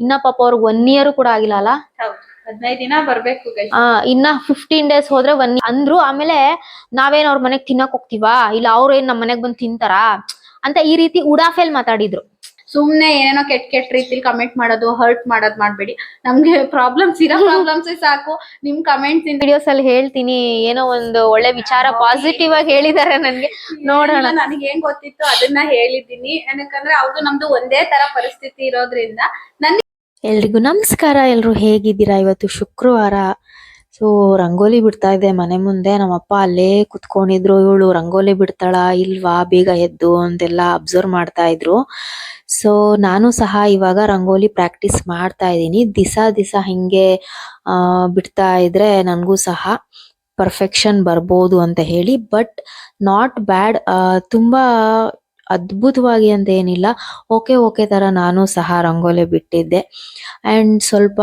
ಇನ್ನ ಪಾಪ ಅವ್ರಿಗೆ ಒನ್ ಇಯರ್ ಕೂಡ ಆಗಿಲ್ಲ ಅಲ್ಲ? ಹೌದು ಹದಿನೈದು ದಿನ ಬರ್ಬೇಕು ಹಾ ಆ ಇನ್ನ ಫಿಫ್ಟೀನ್ ಡೇಸ್ ಹೋದ್ರೆ ಒನ್ ಅಂದ್ರು ಆಮೇಲೆ ನಾವೇನ್ ಅವ್ರ ಮನೆಗ್ ತಿನ್ನಕ್ ಹೋಗ್ತೀವಾ? ಇಲ್ಲ ಅವ್ರ ಏನ್ ನಮ್ ಮನೆಗ್ ಬಂದ್ ತಿಂತಾರಾ? ಅಂತ ಈ ರೀತಿ ಉಡಾಫೆಲ್ ಮಾತಾಡಿದ್ರು. ಸುಮ್ನೆ ಏನೇನೋ ಕೆಟ್ಟ ಕೆಟ್ಟ ರೀತಿಲಿ ಕಮೆಂಟ್ ಮಾಡೋದು ಹರ್ಟ್ ಮಾಡೋದ್ ಮಾಡ್ಬೇಡಿ. ನಮ್ಗೆ ಪ್ರಾಬ್ಲಮ್ಸ್ ಇರೋ ಪ್ರಾಬ್ಲಮ್ಸ್ ಸಾಕು. ನಿಮ್ ಕಮೆಂಟ್ಸ್ ಇನ್ ವಿಡಿಯೋಸ್ ಅಲ್ಲಿ ಹೇಳ್ತೀನಿ ಏನೋ ಒಂದು ಒಳ್ಳೆ ವಿಚಾರ ಪಾಸಿಟಿವ್ ಆಗಿ ಹೇಳಿದಾರೆ ನನ್ಗೆ. ನೋಡೋಣ. ನನಗೆ ಏನ್ ಗೊತ್ತಿತ್ತು ಅದನ್ನ ಹೇಳಿದ್ದೀನಿ. ಏನಕ್ಕಂದ್ರೆ ಅವ್ರು ನಮ್ದು ಒಂದೇ ತರ ಪರಿಸ್ಥಿತಿ ಇರೋದ್ರಿಂದ ನನ್ ಎಲ್ರಿಗೂ ನಮಸ್ಕಾರ. ಎಲ್ರು ಹೇಗಿದ್ದೀರಾ? ಇವತ್ತು ಶುಕ್ರವಾರ. ಸೊ ರಂಗೋಲಿ ಬಿಡ್ತಾ ಇದೆ ಮನೆ ಮುಂದೆ. ನಮ್ಮಪ್ಪ ಅಲ್ಲೇ ಕುತ್ಕೊಂಡಿದ್ರು ಇವಳು. ರಂಗೋಲಿ ಬಿಡ್ತಾಳ, ಇಲ್ವಾ, ಬೇಗ ಎದ್ದು ಅಂತೆಲ್ಲ ಅಬ್ಸರ್ವ್ ಮಾಡ್ತಾ ಇದ್ರು. ಸೊ ನಾನು ಸಹ ಇವಾಗ ರಂಗೋಲಿ ಪ್ರಾಕ್ಟೀಸ್ ಮಾಡ್ತಾ ಇದ್ದೀನಿ. ದಿಸ ದಿಸ ಹಿಂಗೆ ಬಿಡ್ತಾ ಇದ್ರೆ ನನಗೂ ಸಹ ಪರ್ಫೆಕ್ಷನ್ ಬರ್ಬೋದು ಅಂತ ಹೇಳಿ. ಬಟ್ ನಾಟ್ ಬ್ಯಾಡ್ ತುಂಬಾ ಅದ್ಭುತವಾಗಿ ಅಂತ ಏನಿಲ್ಲ. ಓಕೆ ಓಕೆ ತರ ನಾನು ಸಹ ರಂಗೋಲಿ ಬಿಟ್ಟಿದ್ದೆ. ಅಂಡ್ ಸ್ವಲ್ಪ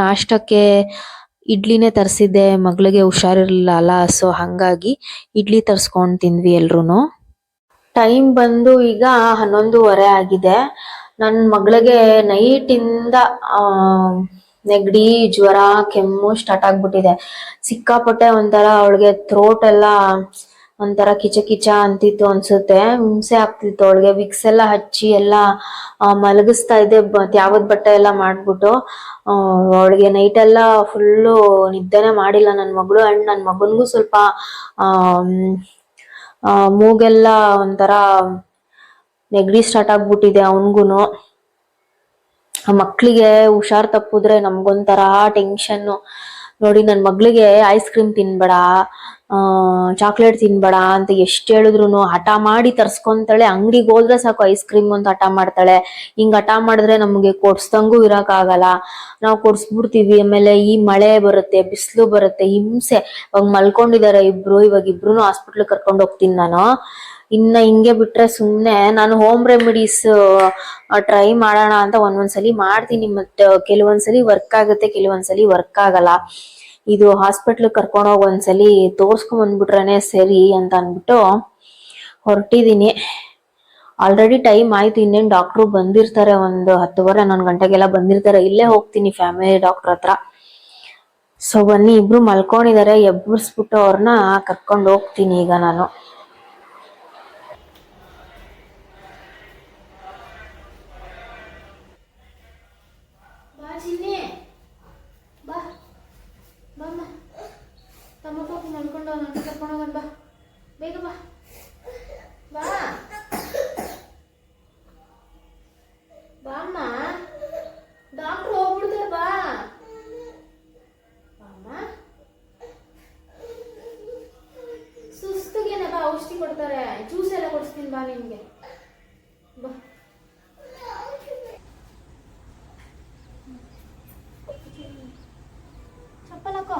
ನಾಷ್ಟಕ್ಕೆ ಇಡ್ಲಿನೇ ತರಿಸಿದ್ದೆ, ಮಗಳಿಗೆ ಹುಷಾರಿರಲಿಲ್ಲ ಅಲ್ಲ ಸೊ ಹಂಗಾಗಿ ಇಡ್ಲಿ ತರಿಸ್ಕೊಂಡು ತಿಂದ್ವಿ ಎಲ್ರು ಟೈಮ್ ಬಂದು ಈಗ ಹನ್ನೊಂದುವರೆ ಆಗಿದೆ. ನನ್ನ ಮಗಳಿಗೆ ನೈಟಿಂದ ನೆಗಡಿ, ಜ್ವರ, ಕೆಮ್ಮು ಸ್ಟಾರ್ಟ್ ಆಗ್ಬಿಟ್ಟಿದೆ. ಸಿಕ್ಕಾಪಟ್ಟೆ ಒಂಥರ ಅವಳಿಗೆ ಥ್ರೋಟ್ ಎಲ್ಲ ಒಂಥರ ಕಿಚ ಕಿಚ ಅಂತಿತ್ತು ಅನ್ಸುತ್ತೆ. ಹಿಂಸೆ ಆಗ್ತಿತ್ತು ಅವಳಿಗೆ. ವಿಕ್ಸ್ ಎಲ್ಲ ಹಚ್ಚಿ ಎಲ್ಲ ಮಲಗಿಸ್ತಾ ಇದ್ದೆ. ಯಾವದ್ ಬಟ್ಟೆ ಎಲ್ಲ ಮಾಡ್ಬಿಟ್ಟು ಅವಳಿಗೆ ನೈಟ್ ಎಲ್ಲ ಫುಲ್ಲು ನಿದ್ದೆನೆ ಮಾಡಿಲ್ಲ ನನ್ನ ಮಗಳು. ಅಂಡ್ ನನ್ನ ಮಗನಿಗೂ ಸ್ವಲ್ಪ ಮೂಗೆಲ್ಲ ಒಂಥರ ನೆಗಡಿ ಸ್ಟಾರ್ಟ್ ಆಗ್ಬಿಟ್ಟಿದೆ ಅವನ್ಗುನು. ಮಕ್ಕಳಿಗೆ ಹುಷಾರ್ ತಪ್ಪಿದ್ರೆ ನಮ್ಗೊಂಥರ ಟೆನ್ಷನ್ ನೋಡಿ ನನ್ನ ಮಗಳಿಗೆ ಐಸ್ ಕ್ರೀಮ್ ತಿನ್ಬೇಡ. ಚಾಕ್ಲೇಟ್ ತಿನ್ಬೇಡ ಅಂತ ಎಷ್ಟು ಹೇಳಿದ್ರು ಹಠ ಮಾಡಿ ತರ್ಸ್ಕೊಂತಾಳೆ. ಅಂಗಡಿಗೆ ಹೋದ್ರೆ ಸಾಕು ಐಸ್ ಕ್ರೀಮ್ ಅಂತ ಹಠ ಮಾಡ್ತಾಳೆ. ಹಿಂಗ್ ಹಠ ಮಾಡಿದ್ರೆ ನಮಗೆ ಕೊಡ್ಸ್ದಂಗೂ ಇರೋಕ್ಕಾಗಲ್ಲ. ನಾವು ಕೊಡ್ಸ್ಬಿಡ್ತೀವಿ. ಆಮೇಲೆ ಈ ಮಳೆ ಬರುತ್ತೆ, ಬಿಸಿಲು ಬರುತ್ತೆ, ಹಿಂಸೆ. ಇವಾಗ ಮಲ್ಕೊಂಡಿದ್ದಾರೆ ಇಬ್ರು, ಇವಾಗ ಇಬ್ರು ಹಾಸ್ಪಿಟ್ಲ್ ಕರ್ಕೊಂಡು ಹೋಗ್ತೀನಿ ನಾನು. ಇನ್ನ ಹಿಂಗೆ ಬಿಟ್ರೆ ಸುಮ್ನೆ ನಾನು ಹೋಮ್ ರೆಮಿಡೀಸ್ ಟ್ರೈ ಮಾಡೋಣ ಅಂತ ಒಂದೊಂದ್ಸಲಿ ಮಾಡ್ತೀನಿ. ಮತ್ತೆ, ಕೆಲವೊಂದ್ಸಲಿ ವರ್ಕ್ ಆಗುತ್ತೆ, ಕೆಲವೊಂದ್ಸಲಿ ವರ್ಕ್ ಆಗಲ್ಲ. ಇದು ಹಾಸ್ಪಿಟ್ಲ್ ಕರ್ಕೊಂಡು ಹೋಗಿ ಒಂದ್ಸಲಿ ತೋರ್ಸ್ಕೊಂಡ್ ಬಂದ್ಬಿಟ್ರೇನೆ ಸರಿ ಅಂತ ಅನ್ಬಿಟ್ಟು ಹೊರಟಿದ್ದೀನಿ ಆಲ್ರೆಡಿ ಟೈಮ್ ಆಯ್ತು, ಇನ್ನೇನ್ ಡಾಕ್ಟ್ರು ಬಂದಿರ್ತಾರೆ ಒಂದು ಹತ್ತುವರೆ, ಹನ್ನೊಂದು ಗಂಟೆಗೆಲ್ಲ ಬಂದಿರ್ತಾರೆ. ಇಲ್ಲೇ ಹೋಗ್ತೀನಿ ಫ್ಯಾಮಿಲಿ ಡಾಕ್ಟರ್ ಹತ್ರ. ಸೊ ಬನ್ನಿ, ಇಬ್ರು ಮಲ್ಕೊಂಡಿದ್ದಾರೆ ಎಬ್ಬರಿಸ್ಬಿಟ್ಟು ಅವ್ರನ್ನ ಕರ್ಕೊಂಡು ಹೋಗ್ತೀನಿ ಈಗ ನಾನು ಬಾ ಚಿನ್ನಿ ಬಾ ಬಾಮ್ಮ ತಮ್ಮ ಪಾಪ ಮಲ್ಕೊಂಡು ನನ್ನ ಕರ್ಕೊಂಡು ಹೋಗೋಣ ಬಾ ಬೇಗ ಬಾ ಬಾ ಬಾಮ್ಮ ಡಾಕ್ಟ್ರು ಹೋಗ್ಬಿಡ್ತಾರೆ ಬಾ ಬಾಮ್ಮ ಸುಸ್ತಗೇನೆ ಬಾ ಔಷಧಿ ಕೊಡ್ತಾರೆ ಜ್ಯೂಸ್ ಎಲ್ಲ ಕೊಡಿಸ್ತೀನಿ ಬಾ ನಿಮಗೆ ಬಾ ಚಪ್ಪಲ್ ಹಾಕೋ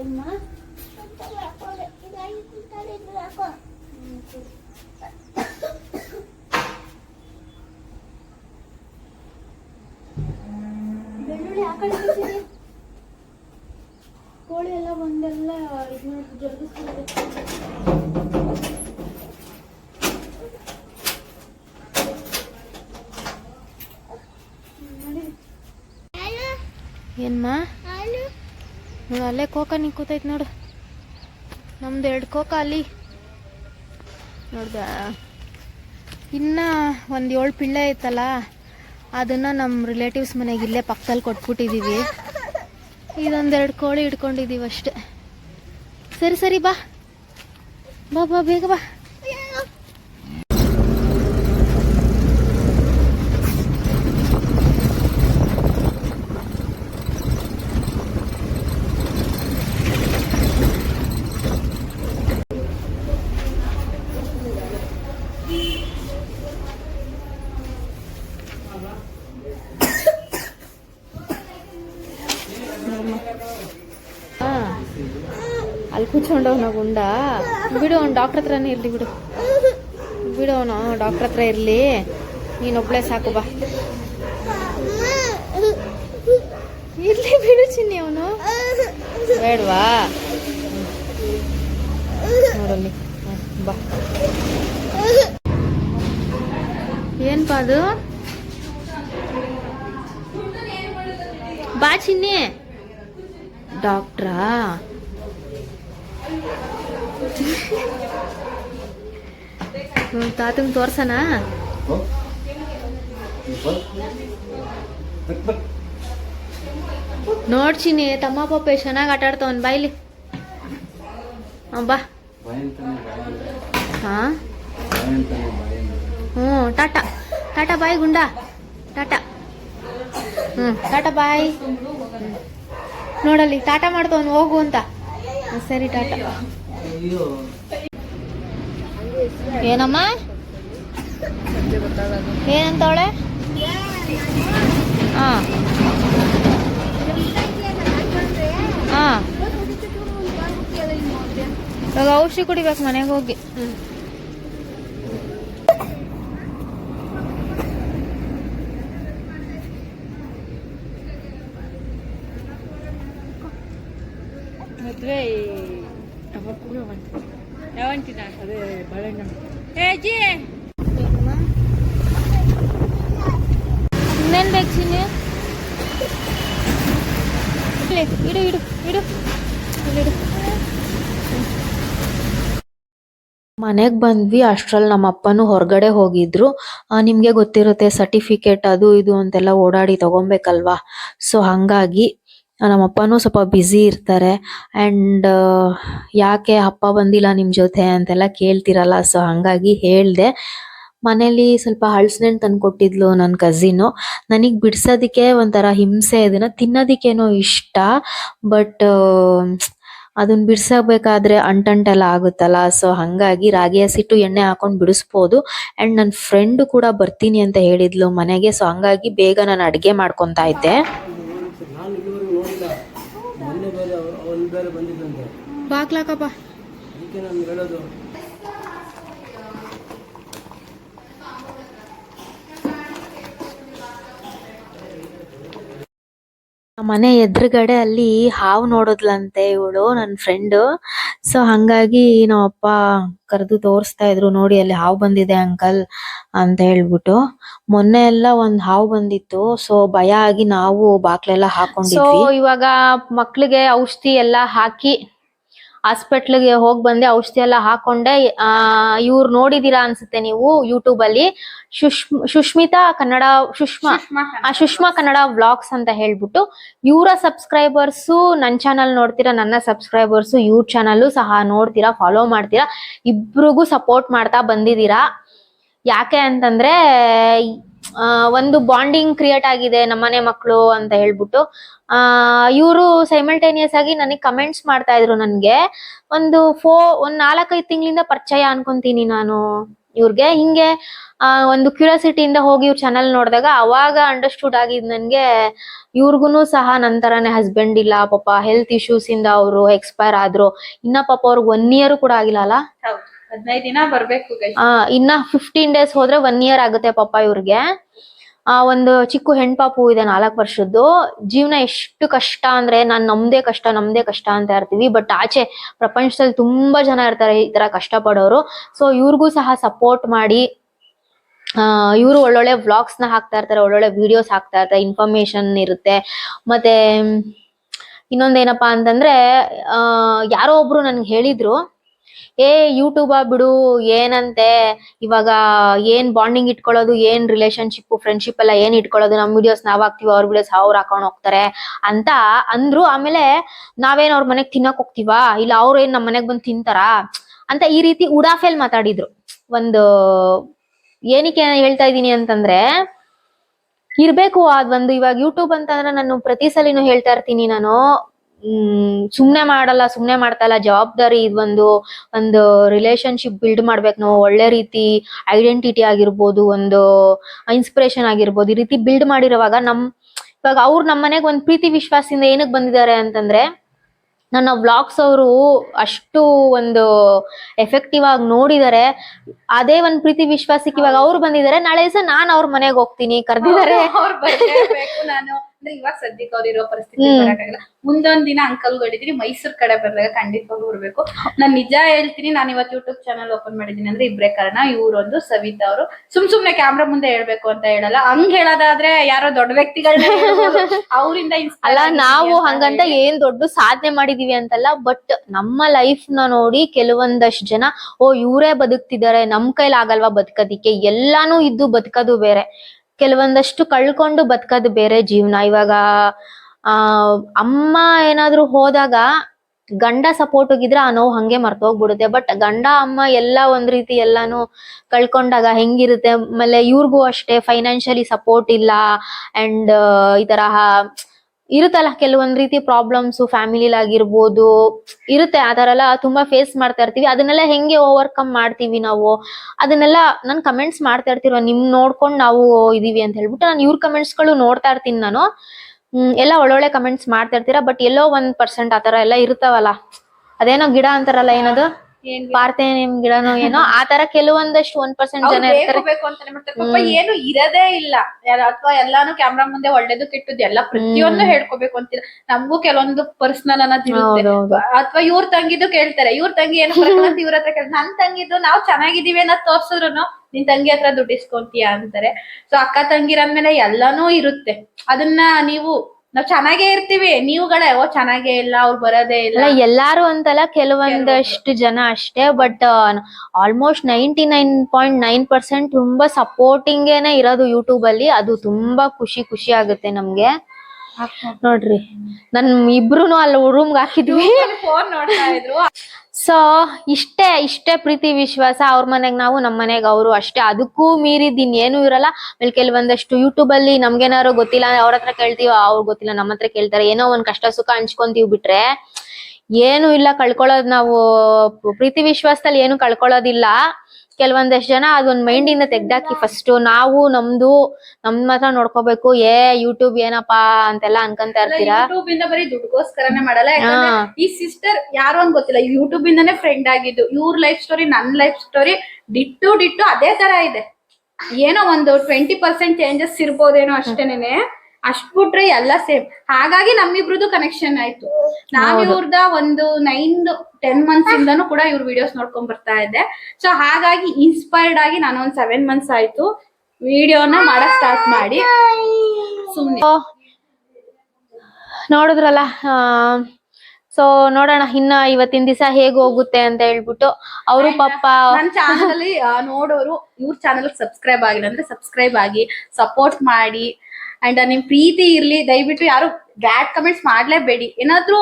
ಏಮ್ಮ? ಬೆಳ್ಳುಳ್ಳಿ ಆ ಕಡೆ ಇಟ್ಟಿದ್ದೀರಿ. ಕೋಳಿ ಎಲ್ಲ ಬಂದೆಲ್ಲ ಇದು ಮಾಡಿ ಜರುಗಿಸ್ಬಿಡುತ್ತೆ ಏನ್ಮಾ ನೋಡು ಅಲ್ಲೇ ಕೋಕ ನೀ ಕೂತೈತ್ ನೋಡು. ನಮ್ದು ಎರಡು ಕೋಕ ಅಲ್ಲಿ. ನೋಡ್ದ? ಇನ್ನ ಒಂದ್ ಏಳು ಪಿಳ್ಳೆ ಐತಲ್ಲ ಅದನ್ನ ನಮ್ಮ ರಿಲೇಟಿವ್ಸ್ ಮನೆಗೆ ಇಲ್ಲೇ ಪಕ್ಕದಲ್ಲಿ ಕೊಟ್ಬಿಟ್ಟಿದೀವಿ. ಇದೊಂದೆರಡು ಕೋಳಿ ಇಟ್ಕೊಂಡಿದೀವಿ ಅಷ್ಟೇ. ಸರಿ ಸರಿ ಬಾ. ಬಾ ಬಾ ಬೇಗ ಬಾ ಹಾ ಅಲ್ಲಿ ಕೂತ್ಕೊಂಡವನ ಗುಂಡ. ಬಿಡು, ಅವ್ನು ಡಾಕ್ಟರ್ ಹತ್ರನೇ ಇರಲಿ ಬಿಡು. ಬಿಡು, ಅವನು ಡಾಕ್ಟರ್ ಹತ್ರ ಇರಲಿ. ನೀನೊಬ್ಳೆ ಸಾಕು, ಬಾ. ಇರಲಿ ಬಿಡು, ಚಿನ್ನಿ ಅವನು. ಬೇಡವಾ? ನೋಡಲ್ಲಿ. ಬಾ. ಏನ್ಪ ಅದು? ಬಾ ಚಿನ್ನಿ. ಡಾಕ್ಟ್ರಾ? ತಾತಂಗೆ ತೋರ್ಸನ? ನೋಡ್ ಚಿನ್ನಿ, ತಮ್ಮ ಪಾಪ ಚೆನ್ನಾಗಿ ಆಟ ಆಡ್ತಾವನ್ ಬಾಯ್ಲಿ ಬಾ. ಹಾ? ಹ್ಞೂ ಟಾಟಾ. ಟಾಟಾ, ಬಾಯ್ ಗುಂಡಾ. ಟಾಟಾ. ಹ್ಞೂ ಟಾಟಾ, ಬಾಯ್. ನೋಡಲ್ಲಿ, ಟಾಟಾ ಮಾಡ್ತವನು ಹೋಗು ಅಂತ. ಸರಿ, ಟಾಟಾ. ಏನಮ್ಮ? ಏನಂತವಳೆ ಹಾ ಹಾ ಇವಾಗ ಔಷಧಿ ಕುಡಿಬೇಕು ಮನೆಗೆ ಹೋಗಿ. ಮದುವೆ ಅದೇ ಇನ್ನೇನ್ ಬೇಕು ಇಡು ಇಡು ಇಡು. ಇಲ್ಲಿಡು. ಮನೆಗೆ ಬಂದ್ವಿ ಅಷ್ಟ್ರಲ್ಲಿ ನಮ್ಮ ಅಪ್ಪನು ಹೊರಗಡೆ ಹೋಗಿದ್ರು. ನಿಮ್ಗೆ ಗೊತ್ತಿರುತ್ತೆ ಸರ್ಟಿಫಿಕೇಟ್ ಅದು ಇದು ಅಂತೆಲ್ಲ ಓಡಾಡಿ ತಗೊಬೇಕಲ್ವಾ? ಸೊ ಹಂಗಾಗಿ ನಮ್ಮ ಅಪ್ಪನೂ ಸ್ವಲ್ಪ ಬ್ಯುಸಿ ಇರ್ತಾರೆ. ಆ್ಯಂಡ್ ಯಾಕೆ ಅಪ್ಪ ಬಂದಿಲ್ಲ ನಿಮ್ಮ ಜೊತೆ ಅಂತೆಲ್ಲ ಕೇಳ್ತಿರಲ್ಲ ಸೊ ಹಂಗಾಗಿ ಹೇಳ್ದೆ. ಮನೇಲಿ ಸ್ವಲ್ಪ ಹಳ್ಸಿನಣ್ಣು ತಂದು ಕೊಟ್ಟಿದ್ಲು ನನ್ನ ಕಸಿನು ನನಗೆ ಬಿಡ್ಸೋದಕ್ಕೆ ಒಂಥರ ಹಿಂಸೆ, ಇದನ್ನ ತಿನ್ನೋದಕ್ಕೇನೋ ಇಷ್ಟ ಬಟ್ ಅದನ್ನ ಬಿಡಿಸಬೇಕಾದ್ರೆ ಅಂಟಂಟೆಲ್ಲ ಆಗುತ್ತಲ್ಲ ಸೊ ಹಂಗಾಗಿ ರಾಗಿ ಹಸಿಟ್ಟು ಎಣ್ಣೆ ಹಾಕೊಂಡು ಬಿಡಿಸ್ಬೋದು. ಆ್ಯಂಡ್ ನನ್ನ ಫ್ರೆಂಡು ಕೂಡ ಬರ್ತೀನಿ ಅಂತ ಹೇಳಿದ್ಲು ಮನೆಗೆ ಸೊ ಹಂಗಾಗಿ ಬೇಗ ನಾನು ಅಡುಗೆ ಮಾಡ್ಕೊತಾ ಇದ್ದೆ ನಾನು ಇಲ್ಲಿವರೆಗೂ ನೋಡಿಲ್ಲ ಮೊನ್ನೆ ಬೇರೆ ಅವನು ಬೇರೆ ಅದಕ್ಕೆ ನಾನು ಹೇಳೋದು. ಮನೆ ಎದುರುಗಡೆ ಅಲ್ಲಿ ಹಾವು ನೋಡೋದ್ಲಂತೆ ಇವಳು ನನ್ನ ಫ್ರೆಂಡ್ ಸೊ ಹಂಗಾಗಿ ನಮ್ಮಪ್ಪ ಕರೆದು ತೋರಿಸ್ತಾ ಇದ್ರು ನೋಡಿ ಅಲ್ಲಿ ಹಾವು ಬಂದಿದೆ ಅಂಕಲ್ ಅಂತ ಹೇಳ್ಬಿಟ್ಟು. ಮೊನ್ನೆ ಎಲ್ಲ ಒಂದ್ ಹಾವು ಬಂದಿತ್ತು. ಸೊ ಭಯ ಆಗಿ ನಾವು ಬಾಕ್ಲೆಲ್ಲ ಹಾಕೊಂಡಿದ್ವಿ. ಇವಾಗ ಮಕ್ಳಿಗೆ ಔಷಧಿ ಎಲ್ಲ ಹಾಕಿ ಹಾಸ್ಪಿಟ್ಲಿಗೆ ಹೋಗ್ ಬಂದೆ ಔಷಧಿ ಎಲ್ಲ ಹಾಕೊಂಡೆ. ಆ ಇವ್ರು ನೋಡಿದೀರಾ ಅನ್ಸುತ್ತೆ ನೀವು ಯೂಟ್ಯೂಬ್ ಅಲ್ಲಿ? ಸುಷ್ ಸುಷ್ಮಿತಾ ಕನ್ನಡ ಸುಷ್ಮಾ ಆ ಸುಷ್ಮಾ ಕನ್ನಡ ವ್ಲಾಗ್ಸ್ ಅಂತ ಹೇಳ್ಬಿಟ್ಟು ಇವರ ಸಬ್ಸ್ಕ್ರೈಬರ್ಸು ನನ್ನ ಚಾನಲ್ ನೋಡ್ತೀರಾ ನನ್ನ ಸಬ್ಸ್ಕ್ರೈಬರ್ಸು ಇವ್ರ ಚಾನಲ್ಲು ಸಹ ನೋಡ್ತೀರಾ ಫಾಲೋ ಮಾಡ್ತೀರಾ ಇಬ್ರಿಗೂ ಸಪೋರ್ಟ್ ಮಾಡ್ತಾ ಬಂದಿದ್ದೀರಾ? ಯಾಕೆ ಅಂತಂದ್ರೆ ಒಂದು ಬಾಂಡಿಂಗ್ ಕ್ರಿಯೇಟ್ ಆಗಿದೆ ನಮ್ಮನೆ ಮಕ್ಕಳು ಅಂತ ಹೇಳ್ಬಿಟ್ಟು. ಆ, ಇವರು ಸೈಮಲ್ಟೇನಿಯಸ್ ಆಗಿ ನನಗೆ ಕಮೆಂಟ್ಸ್ ಮಾಡ್ತಾ ಇದ್ರು ನನ್ಗೆ. ಒಂದು ಫೋ ಒಂದ್ ನಾಲ್ಕೈದು ತಿಂಗಳಿಂದ ಪರಿಚಯ ಅನ್ಕೊಂತೀನಿ ನಾನು ಇವ್ರಿಗೆ. ಹಿಂಗೆ, ಆ, ಒಂದು ಕ್ಯೂರಿಯಾಸಿಟಿಯಿಂದ ಹೋಗಿ ಇವ್ರ ಚಾನಲ್ ನೋಡಿದಾಗ ಅವಾಗ ಅಂಡರ್ಸ್ಟೂಡ್ ಆಗಿದ್ ನನ್ಗೆ ಇವ್ರಿಗೂ ಸಹ ನನ್ ತರಾನೇ ಹಸ್ಬೆಂಡ್ ಇಲ್ಲ, ಪಾಪ ಹೆಲ್ತ್ ಇಶ್ಯೂಸ್ ಇಂದ ಅವರು ಎಕ್ಸ್ಪೈರ್ ಆದ್ರು. ಇನ್ನ ಪಾಪ ಅವ್ರಿಗೆ ಒನ್ ಇಯರ್ ಕೂಡ ಆಗಿಲ್ಲ ಅಲ್ಲ? ಹದಿನೈದು ದಿನ ಬರ್ಬೇಕು ಇನ್ನ ಫಿಫ್ಟೀನ್ ಡೇಸ್ ಹೋದ್ರೆ ಒನ್ ಇಯರ್ ಆಗುತ್ತೆ ಪಾಪ ಇವ್ರಿಗೆ. ಆ, ಒಂದು ಚಿಕ್ಕ ಹೆಣ್ಪಾಪು ಇದೆ ನಾಲ್ಕು ವರ್ಷದ್ದು. ಜೀವನ ಎಷ್ಟು ಕಷ್ಟ ಅಂದ್ರೆ ನಾನ್ ನಮ್ದೇ ಕಷ್ಟ ನಮ್ದೇ ಕಷ್ಟ ಅಂತ ಇರ್ತೀವಿ ಬಟ್ ಆಚೆ ಪ್ರಪಂಚದಲ್ಲಿ ತುಂಬಾ ಜನ ಇರ್ತಾರೆ ಈ ತರ ಕಷ್ಟ ಪಡೋರು ಸೊ ಇವ್ರಿಗೂ ಸಹ ಸಪೋರ್ಟ್ ಮಾಡಿ, ಆ, ಇವರು ಒಳ್ಳೊಳ್ಳೆ ವ್ಲಾಗ್ಸ್ನ ಹಾಕ್ತಾ ಇರ್ತಾರೆ, ಒಳ್ಳೊಳ್ಳೆ ವಿಡಿಯೋಸ್ ಹಾಕ್ತಾ ಇರ್ತಾರೆ ಇನ್ಫಾರ್ಮೇಶನ್ ಇರುತ್ತೆ. ಮತ್ತೆ, ಇನ್ನೊಂದೇನಪ್ಪಾ ಅಂತಂದ್ರೆ, ಆ, ಯಾರೋ ಒಬ್ರು ನನ್ಗೆ ಹೇಳಿದ್ರು ಏ ಯೂಟ್ಯೂಬ ಬಿಡು, ಏನಂತೆ? ಇವಾಗ ಏನ್ ಬಾಂಡಿಂಗ್ ಇಟ್ಕೊಳ್ಳೋದು, ಏನ್ ರಿಲೇಶನ್ಶಿಪ್ ಫ್ರೆಂಡ್ಶಿಪ್ ಎಲ್ಲ ಏನ್ ಇಟ್ಕೊಳ್ಳೋದು? ನಮ್ ವಿಡಿಯೋಸ್ ನಾವ್ ಹಾಕ್ತಿವಿ, ಅವ್ರ ವಿಡಿಯೋಸ್ ಅವ್ರು ಹಾಕೊಂಡ್ ಹೋಗ್ತಾರೆ ಅಂತ ಅಂದ್ರು. ಆಮೇಲೆ ನಾವೇನ್ ಅವ್ರ ಮನೆಗ್ ತಿನ್ನಕ್ ಹೋಗ್ತಿವಾ? ಇಲ್ಲ, ಅವ್ರು ಏನ್ ನಮ್ ಮನೆಗ್ ಬಂದ್ ತಿಂತಾರಾ? ಅಂತ ಈ ರೀತಿ ಉಡಾಫೆಲ್ ಮಾತಾಡಿದ್ರು. ಒಂದು ಏನಕ್ಕೆ ಹೇಳ್ತಾ ಇದೀನಿ ಅಂತಂದ್ರೆ, ಇರ್ಬೇಕು ಒಂದು. ಇವಾಗ ಯೂಟ್ಯೂಬ್ ಅಂತಂದ್ರೆ ನಾನು ಪ್ರತಿ ಸಲಿನೂ ಹೇಳ್ತಾ ಇರ್ತೀನಿ ನಾನು. ಹ್ಮ್ ಸುಮ್ನೆ ಮಾಡಲ್ಲ ಸುಮ್ನೆ ಮಾಡ್ತಾ ಇಲ್ಲ. ಜವಾಬ್ದಾರಿ ಇದೊಂದು ಒಂದು ರಿಲೇಶನ್ಶಿಪ್ ಬಿಲ್ಡ್ ಮಾಡ್ಬೇಕು ನಾವು. ಒಳ್ಳೆ ರೀತಿ ಐಡೆಂಟಿಟಿ ಆಗಿರ್ಬೋದು ಒಂದು ಇನ್ಸ್ಪಿರೇಷನ್ ಆಗಿರ್ಬೋದು ಈ ರೀತಿ ಬಿಲ್ಡ್ ಮಾಡಿರುವಾಗ ನಮ್ ಇವಾಗ ಅವ್ರು ನಮ್ಮ ಮನೆಗೆ ಒಂದ್ ಪ್ರೀತಿ ವಿಶ್ವಾಸದಿಂದ ಏನಕ್ಕೆ ಬಂದಿದ್ದಾರೆ ಅಂತಂದ್ರೆ ನನ್ನ ವ್ಲಾಗ್ಸ್ ಅವರು ಅಷ್ಟು ಒಂದು ಎಫೆಕ್ಟಿವ್ ಆಗಿ ನೋಡಿದರೆ ಅದೇ ಒಂದ್ ಪ್ರೀತಿ ವಿಶ್ವಾಸಕ್ಕೆ ಇವಾಗ ಅವ್ರು ಬಂದಿದ್ದಾರೆ. ನಾಳೆ ದಿವಸ ನಾನ್ ಅವ್ರ ಮನೆಗೆ ಹೋಗ್ತೀನಿ. ಕರ್ದಿದ್ದಾರೆ. ನಾನು. ಅಂದ್ರೆ ಇವಾಗ ಸದ್ಯಕ್ಕೆ ಅವ್ರಿರೋ ಪರಿಸ್ಥಿತಿ. ಬರಕ್ಕಾಗಲ್ಲ ಮುಂದೊಂದ್ ದಿನ ಅಂಕಲ್ ಹೇಳಿದ್ರಿ ಮೈಸೂರ್ ಕಡೆ ಬಂದಾಗ ಖಂಡಿತವಾಗಿ ಬರ್ಬೇಕು. ನಾನ್ ನಿಜ ಹೇಳ್ತೀನಿ ನಾನು ಇವತ್ತು ಯೂಟ್ಯೂಬ್ ಚಾನಲ್ ಓಪನ್ ಮಾಡಿದೀನಿ ಅಂದ್ರೆ ಇಬ್ರೇ ಕಾರಣ ಇವ್ರೊಂದು ಸವಿತಾ ಅವರು. ಸುಮ್ ಸುಮ್ನೆ ಕ್ಯಾಮ್ರಾ ಮುಂದೆ ಹೇಳ್ಬೇಕು ಅಂತ ಹೇಳಲ್ಲ. ಹಂಗ್ ಹೇಳೋದಾದ್ರೆ ಯಾರೋ ದೊಡ್ಡ ವ್ಯಕ್ತಿಗಳನ್ನ ಅವರಿಂದ ಅಲ್ಲ ನಾವು ಹಂಗಂತ ಏನ್ ದೊಡ್ಡ ಸಾಧನೆ ಮಾಡಿದೀವಿ ಅಂತಲ್ಲ ಬಟ್ ನಮ್ಮ ಲೈಫ್ನ ನೋಡಿ ಕೆಲವೊಂದಷ್ಟು ಜನ ಓ ಇವರೇ ಬದುಕ್ತಿದ್ದಾರೆ ನಮ್ ಕೈಲಾಗಲ್ವಾ ಬದುಕೋದಿಕ್ಕೆ? ಎಲ್ಲಾನು ಇದ್ದು ಬದುಕೋದು ಬೇರೆ. ಕೆಲವೊಂದಷ್ಟು ಕಳ್ಕೊಂಡು ಬದುಕೋದು ಬೇರೆ ಜೀವನ. ಇವಾಗ, ಆ, ಅಮ್ಮ ಏನಾದ್ರು ಹೋದಾಗ ಗಂಡ ಸಪೋರ್ಟ್ ಹೋಗಿದ್ರೆ ಆ ನೋವು ಹಂಗೆ ಮರ್ತೋಗ್ಬಿಡುತ್ತೆ. ಬಟ್ ಗಂಡ, ಅಮ್ಮ ಎಲ್ಲ ಒಂದ್ ರೀತಿ ಎಲ್ಲಾನು ಕಳ್ಕೊಂಡಾಗ ಹೆಂಗಿರುತ್ತೆ? ಆಮೇಲೆ ಇವ್ರಿಗೂ ಅಷ್ಟೇ ಫೈನಾನ್ಷಿಯಲಿ ಸಪೋರ್ಟ್ ಇಲ್ಲ. ಅಂಡ್ ಈ ತರ ಇರುತ್ತಲ್ಲ ಕೆಲವೊಂದ್ ರೀತಿ ಪ್ರಾಬ್ಲಮ್ಸ್ ಫ್ಯಾಮಿಲಿಲ್ ಆಗಿರ್ಬೋದು, ಇರುತ್ತೆ, ಆ ತರ ಎಲ್ಲ ತುಂಬಾ ಫೇಸ್ ಮಾಡ್ತಾ ಇರ್ತೀವಿ. ಅದನ್ನೆಲ್ಲ ಹೆಂಗೆ ಓವರ್ಕಮ್ ಮಾಡ್ತೀವಿ ನಾವು? ಅದನ್ನೆಲ್ಲ ನಾನು ಕಮೆಂಟ್ಸ್ ಮಾಡ್ತಾ ಇರ್ತೀರ ನಿಮ್ ನೋಡ್ಕೊಂಡು ನಾವು ಇದೀವಿ ಅಂತ ಹೇಳ್ಬಿಟ್ಟು ನಾನು ಇವ್ರ ಕಮೆಂಟ್ಸ್ಗಳು ನೋಡ್ತಾ ಇರ್ತೀನಿ ನಾನು. ಎಲ್ಲ ಒಳ್ಳೊಳ್ಳೆ ಕಮೆಂಟ್ಸ್ ಮಾಡ್ತಾ ಇರ್ತೀರಾ? ಬಟ್ ಎಲ್ಲೋ ಒಂದ್ ಪರ್ಸೆಂಟ್ ಆತರ ಎಲ್ಲ ಇರ್ತಾವಲ್ಲ? ಅದೇನೋ ಗಿಡ ಅಂತಾರಲ್ಲ ಏನದು? ಏನ್ ಪಾರ್ಥೇನಿಯಂ ಗಿಡನು ಏನೋ ಆ ತರ ಕೆಲವೊಂದಷ್ಟು ಒಂದ್ ಪರ್ಸೆಂಟ್ ಜನ ಇರ್ತಾರೆ. ಪಾಪ ಏನು ಇರದೇ ಇಲ್ಲ. ಅಥವಾ ಎಲ್ಲಾನು ಕ್ಯಾಮ್ರಾ ಮುಂದೆ ಒಳ್ಳೇದು ಕೆಟ್ಟದ್ದು ಎಲ್ಲ ಪ್ರತಿಯೊಂದು ಹೇಳ್ಕೊಬೇಕು ಅಂತಿಲ್ಲ ನಮಗೂ ಕೆಲವೊಂದು ಪರ್ಸನಲ್ ಅನ್ನ ಇರುತ್ತೆ ಅಥವಾ ಇವ್ರ ತಂಗಿದು ಕೇಳ್ತಾರೆ. ಇವ್ರ ತಂಗಿ ಏನು ಅಂತ ಇವ್ರ ಹತ್ರ ಕೇಳ್ತಾರೆ. ನನ್ ತಂಗಿದ್ದು ನಾವ್ ಚೆನ್ನಾಗಿದೀವಿ ಅನ್ನ ತೋರ್ಸಿದ್ರು ನಿನ್ ತಂಗಿ ಹತ್ರ ದುಡ್ಡಿಸ್ಕೊಂತೀಯ ಅಂತಾರೆ. ಸೊ ಅಕ್ಕ ತಂಗಿರಂದ್ಮೇಲೆ ಎಲ್ಲಾನು ಇರುತ್ತೆ. ಅದನ್ನ ನೀವು ನಾವ್ ಚೆನ್ನಾಗೇ ಇರ್ತೀವಿ ನೀವುಗಳೇ ಓ ಚೆನ್ನಾಗೇ ಇಲ್ಲ ಅವ್ರು ಬರೋದೇ ಇಲ್ಲ. ಅಲ್ಲ ಎಲ್ಲಾರು ಅಂತಲ್ಲ ಕೆಲವೊಂದಷ್ಟು ಜನ ಅಷ್ಟೇ but almost ninety nine point nine percent ತುಂಬಾ ಸಪೋರ್ಟಿಂಗೇನೆ ಇರೋದು ಯೂಟ್ಯೂಬ್ ಅಲ್ಲಿ. ಅದು ತುಂಬಾ ಖುಷಿ ಖುಷಿ ಆಗುತ್ತೆ ನಮ್ಗೆ. ನೋಡ್ರಿ. ನನ್ ಇಬ್ರು ಅಲ್ಲಿ ರೂಮ್ಗೆ ಹಾಕಿದ್ವಿ. ಫೋನ್ ನೋಡ್ತಾ ಇದ್ರು. ಸೊ ಇಷ್ಟೇ ಇಷ್ಟೇ ಪ್ರೀತಿ, ವಿಶ್ವಾಸ ಅವ್ರ ಮನೆಗ್ ನಾವು ನಮ್ಮ ಮನೆಗೆ ಅವರು ಅಷ್ಟೇ. ಅದಕ್ಕೂ ಮೀರಿದ್ ಏನು ಇರಲ್ಲ. ಆಮೇಲೆ ಕೆಲವೊಂದಷ್ಟು ಯೂಟ್ಯೂಬ್ ಅಲ್ಲಿ ನಮ್ಗೇನಾದ್ರು ಗೊತ್ತಿಲ್ಲ, ಅವ್ರ ಹತ್ರ ಕೇಳ್ತೀವಿ, ಅವ್ರು ಗೊತ್ತಿಲ್ಲ ನಮ್ಮ ಹತ್ರ ಕೇಳ್ತಾರೆ. ಏನೋ ಒಂದ್ ಕಷ್ಟ, ಸುಖ ಹಂಚ್ಕೊಂತೀವಿ ಬಿಟ್ರೆ ಏನು ಇಲ್ಲ, ಕಳ್ಕೊಳ್ಳೋದ್ ನಾವು ಪ್ರೀತಿ, ವಿಶ್ವಾಸದಲ್ಲಿ ಏನು ಕಳ್ಕೊಳ್ಳೋದಿಲ್ಲ. ಕೆಲವೊಂದಷ್ಟು ಜನ ಅದೊಂದ್ ಮೈಂಡ್ ಇಂದ ತೆಗ್ದಾಕಿ ಫಸ್ಟ್ ನಾವು ನಮ್ದು ನಮ್ ಮಾತ್ರ ನೋಡ್ಕೋಬೇಕು ಏ ಯೂಟ್ಯೂಬ್ ಏನಪ್ಪಾ? ಅಂತೆಲ್ಲ ಅನ್ಕೊಂತ ಇರ್ತೀರಾ? ಯೂಟ್ಯೂಬ್ ಇಂದ ಬರೀ ದುಡ್ಡುಗೋಸ್ಕರನೇ ಮಾಡಲ್ಲ ಯಾಕಂದ್ರೆ ಹಾ. ಈ ಸಿಸ್ಟರ್ ಯಾರು ಅಂತ ಗೊತ್ತಿಲ್ಲ ಯೂಟ್ಯೂಬ್ ಇಂದಾನೆ ಫ್ರೆಂಡ್ ಆಗಿದ್ದು ಇವ್ರ ಲೈಫ್ ಸ್ಟೋರಿ ನನ್ ಲೈಫ್ ಸ್ಟೋರಿ ಡಿಟ್ಟು ಡಿಟ್ಟು ಅದೇ ತರ ಇದೆ. ಏನೋ ಒಂದು ಟ್ವೆಂಟಿ ಪರ್ಸೆಂಟ್ ಚೇಂಜಸ್ ಇರ್ಬೋದೇನೋ ಅಷ್ಟೇನೆ ಅಷ್ಟ್ ಬಿಟ್ರೆ ಎಲ್ಲ ಸೇಮ್ ಹಾಗಾಗಿ ನಮ್ಮಿಬ್ರದ್ದು ಕನೆಕ್ಷನ್ ಆಯ್ತು. ನಾವ್ ಇವ್ರದ ಒಂದು ನೈನ್ ಟೆನ್ ಮಂತ್ಸ್ ಇಂದನು ಕೂಡ ಇವ್ರ ವಿಡಿಯೋಸ್ ನೋಡ್ಕೊಂಡ್ ಬರ್ತಾ ಇದ್ದೆ. ಸೊ ಹಾಗಾಗಿ ಇನ್ಸ್ಪೈರ್ಡ್ ಆಗಿ ನಾನು ಒಂದ್ ಸೆವೆನ್ ಮಂತ್ಸ್ ಆಯ್ತು. ವಿಡಿಯೋನ ಮಾಡಕ್ ಸ್ಟಾರ್ಟ್ ಮಾಡಿ. ಸುಮ್ನೆ. ನೋಡಿದ್ರಲ್ಲ ಸೊ ನೋಡೋಣ ಇನ್ನ ಇವತ್ತಿನ ದಿವಸ ಹೇಗ್ ಹೋಗುತ್ತೆ ಅಂತ ಹೇಳ್ಬಿಟ್ಟು. ಅವರು ಪಾಪ ನನ್ನ ಚಾನಲ್ ನೋಡೋರು ಇವ್ರ ಚಾನಲ್ ಸಬ್ಸ್ಕ್ರೈಬ್ ಆಗಿಲ್ಲ ಅಂದ್ರೆ ಸಬ್ಸ್ಕ್ರೈಬ್ ಆಗಿ ಸಪೋರ್ಟ್ ಮಾಡಿ ಅಂಡ್ ನಿಮ್ ಪ್ರೀತಿ ಇರ್ಲಿ ದಯವಿಟ್ಟು ಯಾರು ಬ್ಯಾಡ್ ಕಮೆಂಟ್ಸ್ ಮಾಡ್ಲೇಬೇಡಿ. ಏನಾದ್ರೂ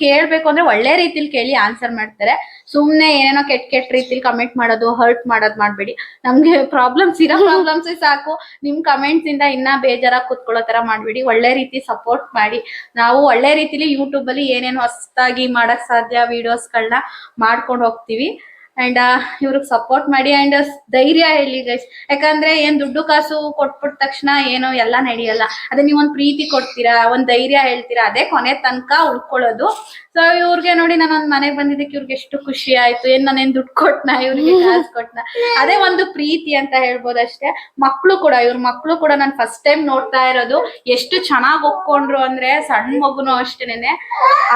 ಕೇಳ್ಬೇಕು ಅಂದ್ರೆ ಒಳ್ಳೆ ರೀತಿಲಿ ಕೇಳಿ ಆನ್ಸರ್ ಮಾಡ್ತಾರೆ. ಸುಮ್ನೆ ಏನೇನೋ ಕೆಟ್ಟ ಕೆಟ್ಟ ರೀತಿಲಿ ಕಮೆಂಟ್ ಮಾಡೋದು ಹರ್ಟ್ ಮಾಡೋದ್ ಮಾಡ್ಬೇಡಿ. ನಮ್ಗೆ ಪ್ರಾಬ್ಲಮ್ಸ್ ಇರೋ ಪ್ರಾಬ್ಲಮ್ಸ್ ಸಾಕು. ನಿಮ್ ಕಮೆಂಟ್ಸ್ ಇಂದ ಇನ್ನ ಬೇಜಾರಾಗಿ ಕುತ್ಕೊಳ್ಳೋ ತರ ಮಾಡ್ಬೇಡಿ. ಒಳ್ಳೆ ರೀತಿ ಸಪೋರ್ಟ್ ಮಾಡಿ. ನಾವು ಒಳ್ಳೆ ರೀತಿಲಿ ಯೂಟ್ಯೂಬ್ ಅಲ್ಲಿ ಏನೇನು ಹೊಸದಾಗಿ ಮಾಡಕ್ ಸಾಧ್ಯ ವಿಡಿಯೋಸ್ಗಳನ್ನ ಮಾಡ್ಕೊಂಡು ಹೋಗ್ತೀವಿ. ಅಂಡ್ ಇವ್ರಿಗೆ ಸಪೋರ್ಟ್ ಮಾಡಿ ಅಂಡ್ ಧೈರ್ಯ ಹೇಳಿ ಗೈಸ್ ಯಾಕಂದ್ರೆ ಏನ್ ದುಡ್ಡು ಕಾಸು ಕೊಟ್ಬಿಟ್ಟ ತಕ್ಷಣ ಏನೋ ಎಲ್ಲ ನಡೆಯಲ್ಲ. ಅದೇ ನೀವ್ ಒಂದ್ ಪ್ರೀತಿ ಕೊಡ್ತೀರಾ, ಒಂದ್ ಧೈರ್ಯ ಹೇಳ್ತೀರಾ, ಅದೇ ಕೊನೆ ತನಕ ಉಳ್ಕೊಳ್ಳೋದು. ಸೊ ಇವ್ರಿಗೆ ನೋಡಿ ನಾನು ಒಂದ್ ಮನೆಗ್ ಬಂದಿದ್ದಕ್ಕೆ ಇವ್ರಿಗೆ ಎಷ್ಟು ಖುಷಿ ಆಯ್ತು. ಏನ್ ನಾನೇನ್ ದುಡ್ಡು ಕೊಟ್ನ? ಇವ್ರಿಗೆ ಕಾಸು ಕೊಟ್ನ? ಅದೇ ಒಂದು ಪ್ರೀತಿ ಅಂತ ಹೇಳ್ಬೋದು ಅಷ್ಟೇ. ಮಕ್ಳು ಕೂಡ ಇವ್ರ ಮಕ್ಳು ಕೂಡ ನಾನು ಫಸ್ಟ್ ಟೈಮ್ ನೋಡ್ತಾ ಇರೋದು. ಎಷ್ಟು ಚೆನ್ನಾಗ್ ಒಪ್ಕೊಂಡ್ರು ಅಂದ್ರೆ ಸಣ್ಣ ಮಗುನು ಅಷ್ಟೇನೆ.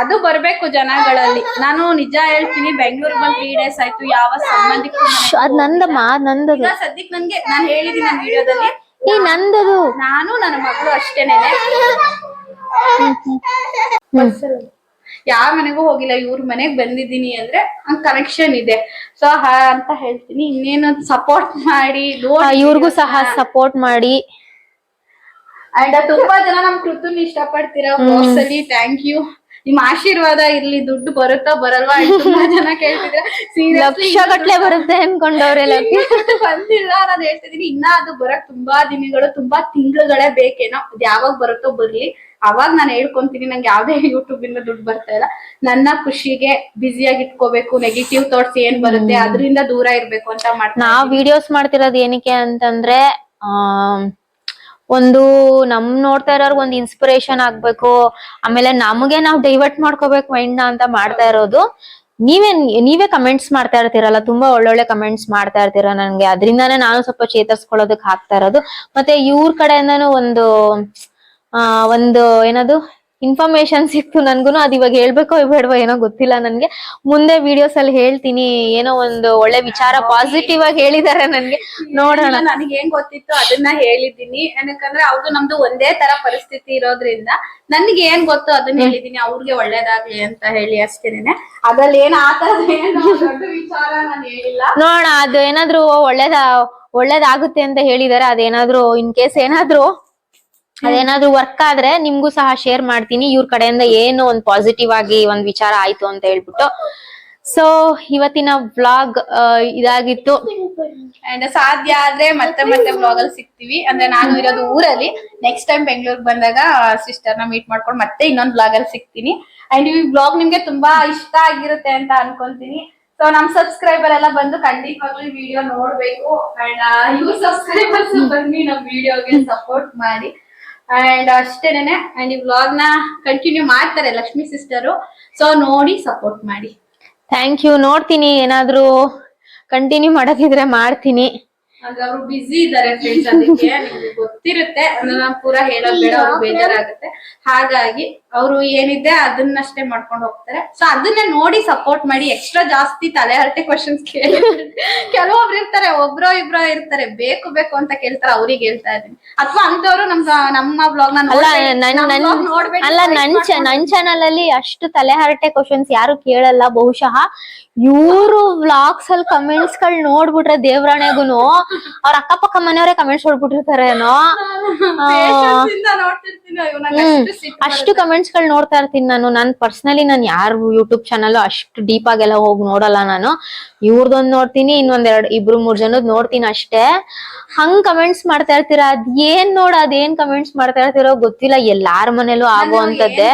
ಅದು ಬರ್ಬೇಕು ಜನಗಳಲ್ಲಿ. ನಾನು ನಿಜ ಹೇಳ್ತೀನಿ ಬೆಂಗ್ಳೂರ್ ಬಂದ್ ತ್ರೀ ಡೇಸ್ ಆಯ್ತು. ಯಾವ ಸಂಬಂಧಿಕ ಮನೆಗೂ ಅದ್ ನಂದಮ್ಮ ಅದ್ ನಂದದು. ಈಗ ಸದ್ಯಕ್ ನನ್ಗೆ ನಾನ್ ಹೇಳಿದೀನಿ ನನ್ನ ವಿಡಿಯೋದಲ್ಲಿ. ನಂದದು. ನಾನು ನನ್ನ ಮಗಳು ಅಷ್ಟೇನೆ. ಯಾವ ಮನೆಗೂ ಹೋಗಿಲ್ಲ ಇವ್ರ ಮನೆಗ್ ಬಂದಿದ್ದೀನಿ ಅಂದ್ರೆ ಹಂಗ್ ಕನೆಕ್ಷನ್ ಇದೆ. ಸೊ ಅಂತ ಹೇಳ್ತೀನಿ. ಇನ್ನೇನು ಸಪೋರ್ಟ್ ಮಾಡಿ ಇವ್ರಿಗೂ ಸಹ ಸಪೋರ್ಟ್ ಮಾಡಿ. ಅಂಡ್ ತುಂಬಾ ಜನ ನಮ್ ಕೃತುನ್ ಇಷ್ಟ ಪಡ್ತೀರಾ ಅಲ್ಲಿ ಥ್ಯಾಂಕ್ ಯು ನಿಮ್ ಆಶೀರ್ವಾದ ಇರ್ಲಿ ದುಡ್ಡು ಬರುತ್ತಾ ಬರಲ್ವಾ ತುಂಬಾ ಜನ ಕೇಳ್ತಿದ್ರೆ. ಬರುತ್ತೆ ಅನ್ಕೊಂಡವ್ರೆಲ್ಲ ಬಂದಿಲ್ಲ ನಾನು ಹೇಳ್ತಿದೀನಿ. ಇನ್ನ ಅದು ಬರಕ್ ತುಂಬಾ ದಿನಗಳು ತುಂಬಾ ತಿಂಗಳುಗಳೇ ಬೇಕೇನೋ. ಅದ್ ಯಾವಾಗ ಬರುತ್ತೋ ಬರ್ಲಿ. ಅವಾಗ ನಾನು ಹೇಳ್ಕೊಂತೀನಿ ನಂಗೆ ಯಾವ್ದೇ ಯೂಟ್ಯೂಬ್ ಇಂದ ದುಡ್ಡು ಬರ್ತಾ ಇಲ್ಲ. ನನ್ನ ಖುಷಿಗೆ ಬ್ಯುಸಿಯಾಗಿ ಇಟ್ಕೋಬೇಕು ನೆಗೆಟಿವ್ ಥಾಟ್ಸ್ ಏನ್ ಬರುತ್ತೆ ಅದರಿಂದ ದೂರ ಇರ್ಬೇಕು ಅಂತ ಮಾಡ್ತೀನಿ ನಾವ್ ವಿಡಿಯೋಸ್ ಮಾಡ್ತಿರೋದು ಏನಕ್ಕೆ ಅಂತಂದ್ರೆ ಆ ಒಂದು ನಮ್ ನೋಡ್ತಾ ಇರೋರ್ಗ್ ಒಂದು ಇನ್ಸ್ಪಿರೇಷನ್ ಆಗ್ಬೇಕು ಆಮೇಲೆ ನಮಗೆ ನಾವು ಡೈವರ್ಟ್ ಮಾಡ್ಕೋಬೇಕು ಮೈಂಡ್ನ ಅಂತ ಮಾಡ್ತಾ ಇರೋದು. ನೀವೇ ನೀವೇ ಕಮೆಂಟ್ಸ್ ಮಾಡ್ತಾ ಇರ್ತೀರಲ್ಲ ತುಂಬಾ ಒಳ್ಳೊಳ್ಳೆ ಕಮೆಂಟ್ಸ್ ಮಾಡ್ತಾ ಇರ್ತೀರ ನನ್ಗೆ. ಅದರಿಂದಾನೇ ನಾನು ಸ್ವಲ್ಪ ಚೇತರಿಸ್ಕೊಳ್ಳೋದಕ್ ಹಾಕ್ತಾ ಇರೋದು. ಮತ್ತೆ ಇವ್ರ ಕಡೆಯಿಂದಾನು ಒಂದು ಆ ಒಂದು ಏನದು ಇನ್ಫಾರ್ಮೇಶನ್ ಸಿಕ್ತು ನನ್ಗುನು ಅದ್ ಇವಾಗ ಹೇಳ್ಬೇಕೋ ಬೇಡವೋ ಏನೋ ಗೊತ್ತಿಲ್ಲ ನನ್ಗೆ. ಮುಂದೆ ವಿಡಿಯೋಸ್ ಅಲ್ಲಿ ಹೇಳ್ತೀನಿ ಏನೋ ಒಂದು ಒಳ್ಳೆ ವಿಚಾರ ಪಾಸಿಟಿವ್ ಆಗಿ ಹೇಳಿದಾರೆ ನನ್ಗೆ. ನೋಡೋಣ. ನನಗೆ ಏನ್ ಗೊತ್ತಿತ್ತು ಅದನ್ನ ಹೇಳಿದ್ದೀನಿ. ಏನಕ್ಕಂದ್ರೆ ಅವ್ರು ನಮ್ದು ಒಂದೇ ತರ ಪರಿಸ್ಥಿತಿ ಇರೋದ್ರಿಂದ ನನ್ಗೆ ಏನ್ ಗೊತ್ತು ಅದನ್ನ ಹೇಳಿದೀನಿ. ಅವ್ರಿಗೆ ಒಳ್ಳೇದಾಗ್ಲಿ ಅಂತ ಹೇಳಿ ಅಷ್ಟೇನೆ. ಅದ್ರಲ್ಲಿ ಏನ್ ಆತರ ವಿಚಾರ ನಾನು ಹೇಳಿಲ್ಲ. ನೋಡೋಣ ಅದು ಏನಾದ್ರು ಒಳ್ಳೇದ ಒಳ್ಳೇದಾಗುತ್ತೆ ಅಂತ ಹೇಳಿದಾರೆ ಅದೇನಾದ್ರು ಇನ್ ಕೇಸ್ ಏನಾದ್ರು ಅದೇನಾದ್ರು ವರ್ಕ್ ಆದ್ರೆ ನಿಮ್ಗೂ ಸಹ ಶೇರ್ ಮಾಡ್ತೀನಿ. ಇವ್ರ ಕಡೆಯಿಂದ ಏನು ಒಂದ್ ಪಾಸಿಟಿವ್ ಆಗಿ ಒಂದ್ ವಿಚಾರ ಆಯ್ತು ಅಂತ ಹೇಳ್ಬಿಟ್ಟು. ಸೊ ಇವತ್ತಿನ ವ್ಲಾಗ್ ಇದಾಗಿತ್ತು. ಅಂಡ್ ಸಾಧ್ಯ ಆದ್ರೆ ಮತ್ತೆ ಮತ್ತೆ ಬ್ಲಾಗ್ ಅಲ್ಲಿ ಸಿಗ್ತೀವಿ. ಅಂದ್ರೆ ನಾನು ಇರೋದು ಊರಲ್ಲಿ. ನೆಕ್ಸ್ಟ್ ಟೈಮ್ ಬೆಂಗಳೂರಿಗೆ ಬಂದಾಗ ಸಿಸ್ಟರ್ನ ಮೀಟ್ ಮಾಡ್ಕೊಂಡು ಮತ್ತೆ ಇನ್ನೊಂದ್ ಬ್ಲಾಗ್ ಅಲ್ಲಿ ಸಿಗ್ತೀನಿ. ಅಂಡ್ ಈ ಬ್ಲಾಗ್ ನಿಮ್ಗೆ ತುಂಬಾ ಇಷ್ಟ ಆಗಿರುತ್ತೆ ಅಂತ ಅನ್ಕೊಂತೀನಿ. ಸೊ ನಮ್ ಸಬ್ಸ್ಕ್ರೈಬರ್ ಎಲ್ಲ ಬಂದು ಖಂಡಿತವಾಗ್ಲೂ ವಿಡಿಯೋ ನೋಡ್ಬೇಕು. ಅಂಡ್ ಇವ್ರ ಸಬ್ಸ್ಕ್ರೈಬರ್ಸ್ ಬನ್ನಿ ನಮ್ ವಿಡಿಯೋಗೆ ಸಪೋರ್ಟ್ ಮಾಡಿ. ಅಂಡ್ ಅಷ್ಟೇನೆ ಅಂಡ್ ಈ ವ್ಲಾಗ್ನ ಕಂಟಿನ್ಯೂ ಮಾಡ್ತಾರೆ ಲಕ್ಷ್ಮಿ ಸಿಸ್ಟರು ಸೊ ನೋಡಿ ಸಪೋರ್ಟ್ ಮಾಡಿ. ಥ್ಯಾಂಕ್ ಯು ನೋಡ್ತೀನಿ ಏನಾದ್ರೂ ಕಂಟಿನ್ಯೂ ಮಾಡೋದಿದ್ರೆ ಮಾಡ್ತೀನಿ. ಅವ್ರು ಬಿಸಿ ಇದಾರೆ ಫ್ರೆಂಡ್ಸ್ ಅದಕ್ಕೆ ನಿಮ್ಗೆ ಗೊತ್ತಿರುತ್ತೆ. ನಾನು ಪೂರಾ ಹೇಳೋದ್ ಬೇಡ ಅವ್ರಿಗೆ ಬೇಜಾರಾಗುತ್ತೆ. ಹಾಗಾಗಿ ಅವರು ಏನಿದೆ ಅದನ್ನಷ್ಟೇ ಮಾಡ್ಕೊಂಡು ಹೋಗ್ತಾರೆ. ಸೊ ಅದನ್ನೇ ನೋಡಿ ಸಪೋರ್ಟ್ ಮಾಡಿ ಎಕ್ಸ್ಟ್ರಾ ಜಾಸ್ತಿ ತಲೆ ಹರಟೆ ಕ್ವಶನ್ಸ್ ಕೇಳಿ ಕೆಲವೊಬ್ರು ಇರ್ತಾರೆ ಒಬ್ರೋ ಇಬ್ರೋ ಇರ್ತಾರೆ ಬೇಕು ಬೇಕು ಅಂತ ಕೇಳ್ತಾರೆ ಅವ್ರಿಗೆ ಹೇಳ್ತಾ ಇದ್ದೀನಿ. ಅಥವಾ ಅಂತವ್ರು ನಮ್ ನಮ್ಮ ಬ್ಲಾಗ್ ಅಲ್ಲ ನನ್ ನನ್ ಚಾನಲ್ ಅಲ್ಲಿ ಅಷ್ಟು ತಲೆ ಹರಟೆ ಕ್ವಶನ್ಸ್ ಯಾರು ಕೇಳಲ್ಲ ಬಹುಶಃ ಇವ್ರು ವ್ಲಾಗ್ಸ್ ಅಲ್ಲಿ ಕಮೆಂಟ್ಸ್ಗಳು ನೋಡ್ಬಿಟ್ರೆ ದೇವ್ರಾಣೆಗುನು ಅವ್ರ ಅಕ್ಕಪಕ್ಕ ಮನೆಯವರೇ ಕಮೆಂಟ್ಸ್ ಹೊಡ್ಬಿಟ್ಟಿರ್ತಾರೇನೋ ಹ್ಮ್ ಅಷ್ಟು ಕಮೆಂಟ್ಸ್ಗಳು ನೋಡ್ತಾ ಇರ್ತೀನಿ ನಾನು. ನನ್ ಪರ್ಸನಲಿ ನಾನು ಯಾರು ಯೂಟ್ಯೂಬ್ ಚಾನಲ್ ಅಷ್ಟು ಡೀಪ್ ಆಗೆಲ್ಲ ಹೋಗಿ ನೋಡಲ್ಲ ನಾನು. ಇವ್ರದೊಂದ್ ನೋಡ್ತೀನಿ ಇನ್ನೊಂದ್ ಎರಡ್ ಇಬ್ರು ಮೂರ್ ಜನದ್ ನೋಡ್ತೀನಿ ಅಷ್ಟೇ. ಹಂಗ್ ಕಮೆಂಟ್ಸ್ ಮಾಡ್ತಾ ಇರ್ತೀರಾ? ಅದ್ ಏನ್ ನೋಡ ಅದೇನ್ ಕಮೆಂಟ್ಸ್ ಮಾಡ್ತಾ ಇರ್ತೀರೋ ಗೊತ್ತಿಲ್ಲ. ಎಲ್ಲಾರ ಮನೇಲೂ ಆಗುವಂತದ್ದೇ.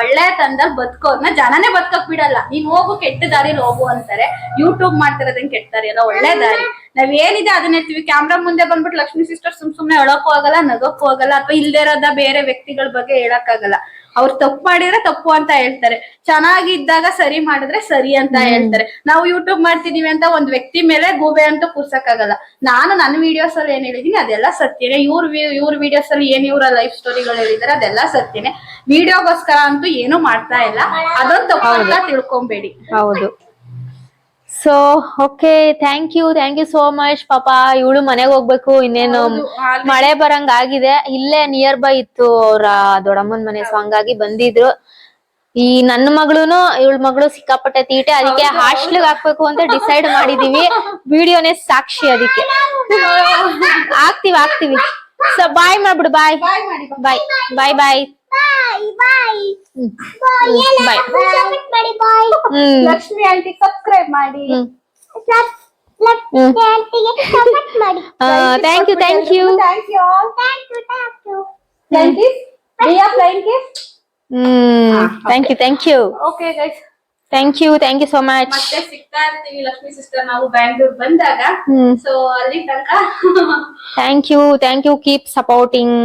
ಒಳ್ಳೆ ತಂದ ಬದುಕೋರ್ನ ಜನನೇ ಬದುಕಕ್ ಬಿಡಲ್ಲ. ನೀನ್ ಹೋಗು ಕೆಟ್ಟ ದಾರಿಲಿ ಹೋಗು ಅಂತಾರೆ. ಯೂಟ್ಯೂಬ್ ಮಾಡ್ತಾರೆ ಕೆಟ್ಟ ದಾರಿ ಅಲ್ಲ ಒಳ್ಳೆ ದಾರಿ. ನಾವ್ ಏನಿದೆ ಅದನ್ನ ಹೇಳ್ತೀವಿ ಕ್ಯಾಮ್ರಾ ಮುಂದೆ ಬಂದ್ಬಿಟ್ಟು ಲಕ್ಷ್ಮಿ ಸಿಸ್ಟರ್ ಸುಮ್ ಸುಮ್ನೆ ಹೇಳಕ್ಕೂ ಆಗಲ್ಲ ನಗಕ್ಕೂ ಆಗಲ್ಲ ಅಥವಾ ಇಲ್ದೇ ಇರೋದ ಬೇರೆ ವ್ಯಕ್ತಿಗಳ ಬಗ್ಗೆ ಹೇಳಕ್ ಆಗಲ್ಲ ಅವ್ರು ತಪ್ಪು ಮಾಡಿದ್ರೆ ತಪ್ಪು ಅಂತ ಹೇಳ್ತಾರೆ. ಚೆನ್ನಾಗಿದ್ದಾಗ ಸರಿ ಮಾಡಿದ್ರೆ ಸರಿ ಅಂತ ಹೇಳ್ತಾರೆ. ನಾವು ಯೂಟ್ಯೂಬ್ ಮಾಡ್ತಿದೀವಿ ಅಂತ ಒಂದ್ ವ್ಯಕ್ತಿ ಮೇಲೆ ಗೂಬೆ ಅಂತ ಕೂರ್ಸಕ್ಕಾಗಲ್ಲ. ನಾನು ನನ್ನ ವಿಡಿಯೋಸ್ ಅಲ್ಲಿ ಏನ್ ಹೇಳಿದೀನಿ ಅದೆಲ್ಲ ಸತ್ಯನೇ. ಇವ್ರ ಇವ್ರ ವಿಡಿಯೋಸ್ ಅಲ್ಲಿ ಏನ್ ಇವರ ಲೈಫ್ ಸ್ಟೋರಿಗಳು ಹೇಳಿದಾರೆ ಅದೆಲ್ಲ ಸತ್ಯನೇ. ವಿಡಿಯೋಗೋಸ್ಕರ ಅಂತೂ ಏನು ಮಾಡ್ತಾ ಇಲ್ಲ. ಅದೊಂದು ತಪ್ಪು ಅಂತ ತಿಳ್ಕೊಂಬೇಡಿ. ಹೌದು. So okay thank you thank you so much ಪಾಪ ಇವಳು ಮನೆಗೆ ಹೋಗ್ಬೇಕು ಇನ್ನೇನು ಮಳೆ ಬರಂಗ್ ಆಗಿದೆ ಇಲ್ಲೇ ನಿಯರ್ ಬೈ ಇತ್ತು ಅವ್ರ ದೊಡ್ಡಮ್ಮನ್ ಮನೆ ಸೊ ಹಂಗಾಗಿ ಬಂದಿದ್ರು. ಈ ನನ್ನ ಮಗಳೂನು ಇವಳ ಮಗಳು ಸಿಕ್ಕಾಪಟ್ಟೆ ತೀಟೆ ಅದಕ್ಕೆ ಹಾಸ್ಟೆಲ್ ಹಾಕ್ಬೇಕು ಅಂತ ಡಿಸೈಡ್ ಮಾಡಿದೀವಿ. ವಿಡಿಯೋನೇ ಸಾಕ್ಷಿ ಅದಕ್ಕೆ. ಹಾಕ್ತಿವಿ ಹಾಕ್ತಿವಿ so bye ಮಾಡ್ಬಿಡು bye bye bye bye Lakshmi aunty subscribe ಮಾಡಿ. ಹ್ಮ್. Thank you thank you thank you thank you Priya flying kiss hmm. Thank you thank you okay guys thank you thank you so much ಮತ್ತೆ ಸಿಗ್ತಾ ಇರ್ತೀವಿ Lakshmi sister ನಾವು ಬ್ಯಾಂಗ್ಳೂರ್ ಬಂದಾಗ. ಹ್ಮ್. So ಅಲ್ಲಿ ತನಕ thank you thank you keep supporting